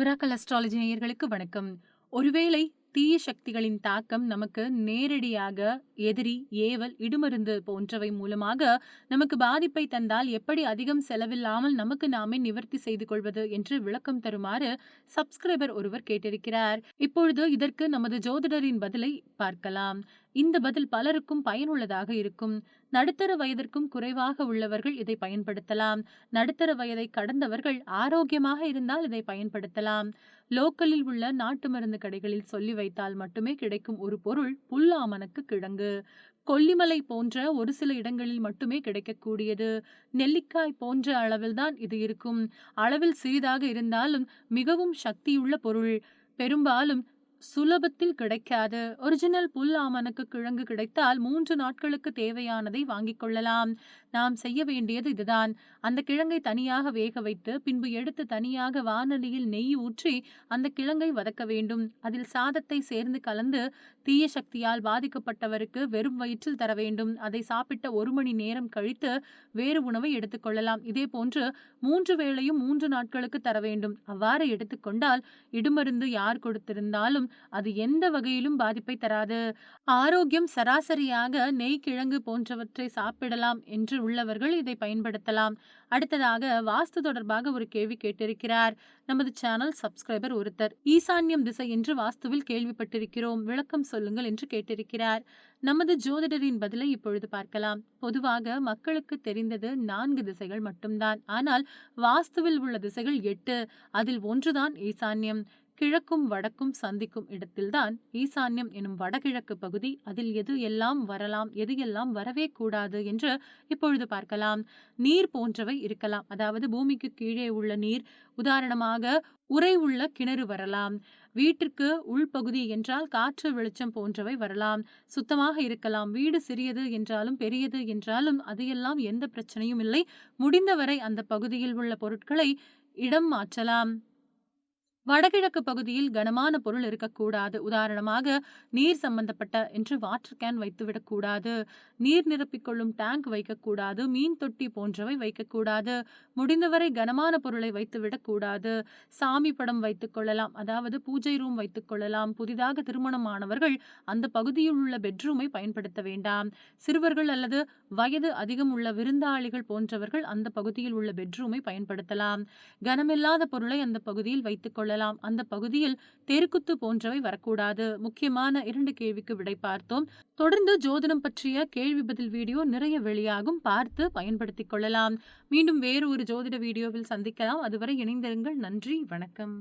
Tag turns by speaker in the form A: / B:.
A: Miracle astrology நேயர்களுக்கு வணக்கம். ஒருவேளை தீய சக்திகளின் தாக்கம் நமக்கு நேரடியாக எதிரி ஏவல் இடுமருந்து போன்றவை மூலமாக நமக்கு பாதிப்பை தந்தால் எப்படி அதிகம் செலவில்லாமல் நமக்கு நாமே நிவர்த்தி செய்து கொள்வது என்று விளக்கம் தருமாறு சப்ஸ்கிரைபர் ஒருவர் கேட்டிருக்கிறார். இப்பொழுது இதற்கு நமது ஜோதிடரின் பதிலை பார்க்கலாம். இந்த பதில் பலருக்கும் பயனுள்ளதாக இருக்கும். நடுத்தர வயதிற்கும் குறைவாக உள்ளவர்கள் இதை பயன்படுத்தலாம். நடுத்தர வயதை கடந்தவர்கள் ஆரோக்கியமாக இருந்தால் இதை பயன்படுத்தலாம். லோக்கலில் உள்ள நாட்டு மருந்து கடைகளில் சொல்லி வைத்தால் மட்டுமே கிடைக்கும் ஒரு பொருள் புல்லாமனுக்கு கிழங்கு. கொல்லிமலை போன்ற ஒரு சில இடங்களில் மட்டுமே கிடைக்கக்கூடியது. நெல்லிக்காய் போன்ற அளவில்தான் இது இருக்கும். அளவில் சிறிதாக இருந்தாலும் மிகவும் சக்தியுள்ள பொருள். பெரும்பாலும் சுலபத்தில் கிடைக்காது ஒரிஜினல் புல் ஆமனுக்கு கிழங்கு கிடைத்தால் மூன்று நாட்களுக்கு தேவையானதை வாங்கிக் கொள்ளலாம். நாம் செய்ய வேண்டியது இதுதான். அந்த கிழங்கை தனியாக வேக வைத்து பின்பு எடுத்து தனியாக வானொலியில் நெய் ஊற்றி அந்த கிழங்கை வதக்க வேண்டும். அதில் சாதத்தை சேர்ந்து கலந்து தீய சக்தியால் பாதிக்கப்பட்டவருக்கு வெறும் வயிற்றில் தர வேண்டும். அதை சாப்பிட்ட ஒரு மணி நேரம் கழித்து வேறு உணவை எடுத்துக்கொள்ளலாம் இதே போன்று மூன்று வேளையும் மூன்று நாட்களுக்கு தர வேண்டும். அவ்வாறு எடுத்துக்கொண்டால் இடுமருந்து யார் கொடுத்திருந்தாலும் அது எந்த வகையிலும் பாதிப்பை தராது. ஆரோக்கியம் சராசரியாக நெய் கிழங்கு போன்றவற்றை சாப்பிடலாம் என்று உள்ளவர்கள் இதை பயன்படுத்தலாம். அடுத்ததாக வாஸ்து தொடர்பாக ஒரு கேள்வி கேட்டிருக்கிறார். நமது சேனல் சப்ஸ்கிரைபர் ஒருத்தர். ஈசான்யம் திசை என்று வாஸ்துவில் கேள்விப்பட்டிருக்கிறோம். விளக்கம் சொல்லுங்கள் என்று கேட்டிருக்கிறார். நமது ஜோதிடரின் பதிலை இப்பொழுது பார்க்கலாம். பொதுவாக மக்களுக்கு தெரிந்தது நான்கு திசைகள் மட்டும்தான். ஆனால் வாஸ்துவில் உள்ள திசைகள் எட்டு. அதில் ஒன்றுதான் ஈசான்யம். கிழக்கும் வடக்கும் சந்திக்கும் இடத்தில்தான் ஈசான்யம் எனும் வடகிழக்கு பகுதி அதில் எது எல்லாம் வரலாம் எது எல்லாம் வரவே கூடாது என்று இப்பொழுது பார்க்கலாம். நீர் போன்றவை இருக்கலாம். அதாவது பூமிக்கு கீழே உள்ள நீர் உதாரணமாக உரை உள்ள கிணறு வரலாம். வீட்டிற்கு உள்பகுதி என்றால் காற்று வெளிச்சம் போன்றவை வரலாம். சுத்தமாக இருக்கலாம். வீடு சிறியது என்றாலும் பெரியது என்றாலும் அதையெல்லாம் எந்த பிரச்சனையும் இல்லை. முடிந்தவரை அந்த பகுதியில் உள்ள பொருட்களை இடம் மாற்றலாம். வடகிழக்கு பகுதியில் கனமான பொருள் இருக்கக்கூடாது. உதாரணமாக நீர் சம்பந்தப்பட்ட என்று வாட்டர் கேன் வைத்துவிடக்கூடாது. நீர் நிரப்பிக்கொள்ளும் டேங்க் வைக்கக்கூடாது. மீன் தொட்டி போன்றவை வைக்கக்கூடாது. முடிந்தவரை கனமான பொருளை வைத்துவிடக்கூடாது. சாமி படம் வைத்துக் கொள்ளலாம். அதாவது பூஜை ரூம் வைத்துக் கொள்ளலாம். புதிதாக திருமணமானவர்கள் அந்த பகுதியில் உள்ள பெட்ரூமை பயன்படுத்த வேண்டாம். சிறுவர்கள் அல்லது வயது அதிகம் உள்ள விருந்தாளிகள் போன்றவர்கள் அந்த பகுதியில் உள்ள பெட்ரூமை பயன்படுத்தலாம். கனமில்லாத பொருளை அந்த பகுதியில் வைத்துக் கொள்ளலாம். அந்த பகுதியில் தெருக்குத்து போன்றவை வரக்கூடாது. முக்கியமான இரண்டு கேள்விக்கு விடை பார்த்தோம். தொடர்ந்து ஜோதிடம் பற்றிய கேள்வி பதில் வீடியோ நிறைய வெளியாகும். பார்த்து பயன்படுத்திக் கொள்ளலாம். மீண்டும் வேறு ஒரு ஜோதிட வீடியோவில் சந்திக்கலாம். அதுவரை இணைந்திருங்கள். நன்றி. வணக்கம்.